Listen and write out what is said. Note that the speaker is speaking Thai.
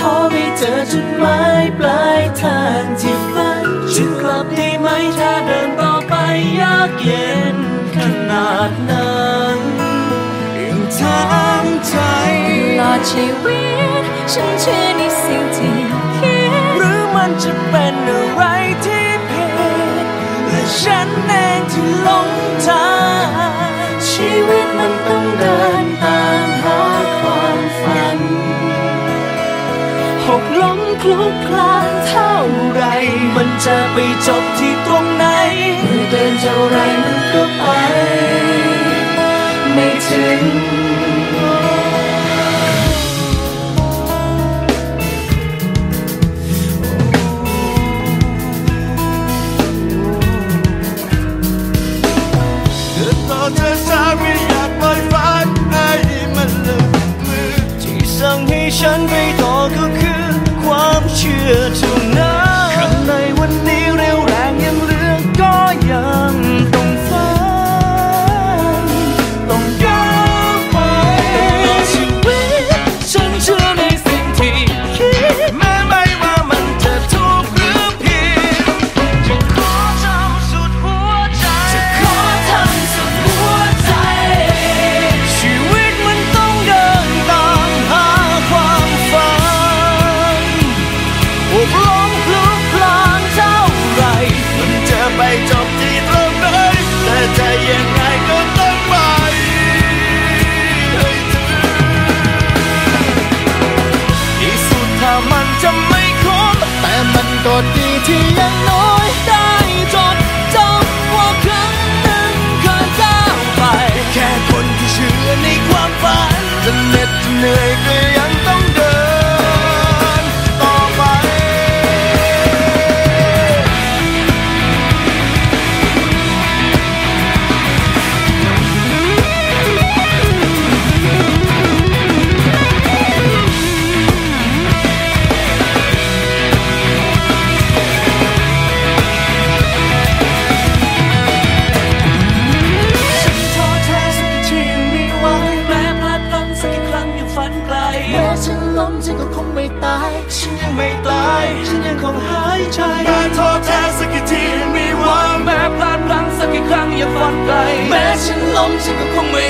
ท้อไม่เจอจุดหมายปลายทางที่ฝันจะกลับได้ไหมถ้าเดินต่อไปยากเย็นขนาดนั้นยังถามใจตลอดชีวิตฉันเชื่อในสิ่งที่คิดหรือมันจะเป็นอะไรที่ผิดและฉันเอง ล้มคลุกคลานเท่าไร มันจะไปจบที่ตรงไหนเมื่อเดินเท่าไร คว ล้มฉันก็คงไม่ตาย ฉันยังไม่ตาย ฉันยังคงหายใจแม้ท้อแท้สักกี่ทีมีหวังแม้พลาดพลั้งสักกี่ครั้งยังฝันไกลแม้ฉันล้มฉันก็คงไม่